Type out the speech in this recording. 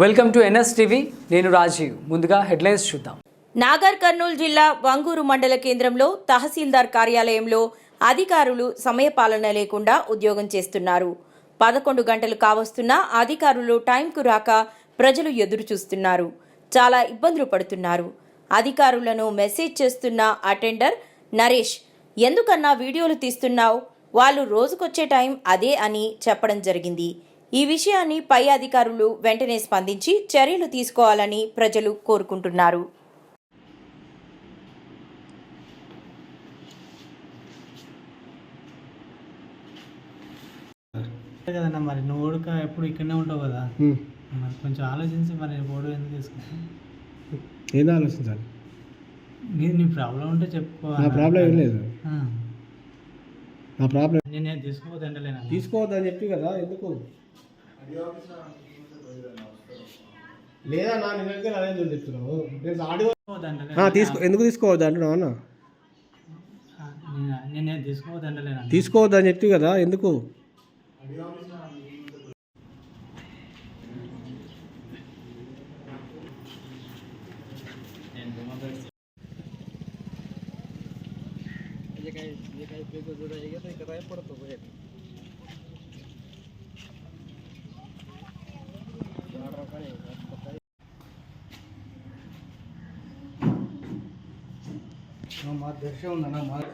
Welcome to NS TV. నేను రాజీవ్. ముందుగా headlines చూద్దాం. నాగర్ కర్నూలు జిల్లా వంగూరు మండల కేంద్రంలో తహసీల్దార్ కార్యాలయంలో అధికారులు సమయపాలన లేకుండా ఉద్యోగం చేస్తున్నారు. పదకొండు గంటలు కావస్తున్నా అధికారులు టైంకు రాక ప్రజలు ఎదురు చూస్తున్నారు. చాలా ఇబ్బందులు పడుతున్నారు. అధికారులను మెసేజ్ చేస్తున్న అటెండర్ నరేష్ ఎందుకన్నా వీడియోలు తీస్తున్నావు? వాళ్ళు రోజుకొచ్చే టైం అదే అని చెప్పడం జరిగింది. ఈ విషయాన్ని పై అధికారులు వెంటనే స్పందించి చర్యలు తీసుకోవాలని ప్రజలు కోరుకుంటున్నారు. కదన్నా మరి నువ్వు ఓడుక ఎప్పుడు ఇక్కడనే ఉంటావు కదా. మరి కొంచెం ఆలోచించి మరి ఓడు ఎందుకు తీసుకుంటావు? ఏదో ఆలోచించాలి? నీ నీ ప్రాబ్లం ఉంటే చెప్పుకో నా ప్రాబ్లం ఏం లేదు. ఆ. నా ప్రాబ్లం నేను నేను తీసుకోవద్దంటలేనా తీసుకోవద్దని చెప్పి కదా ఎందుకు? లేదా నా దగ్గర అదే చెప్తున్నావు నేను ఆడియో తీసుకో ఎందుకు తీసుకోవద్దు అంటున్నావు అన్న తీసుకోవద్దంటలేనా తీసుకోవద్దని చెప్పి కదా ఎందుకు? ನಮ್ಮ ಮಾರ್ಗದರ್ಶಿ ಒಂದು ನನ್ನ ಮಾರ್ಗ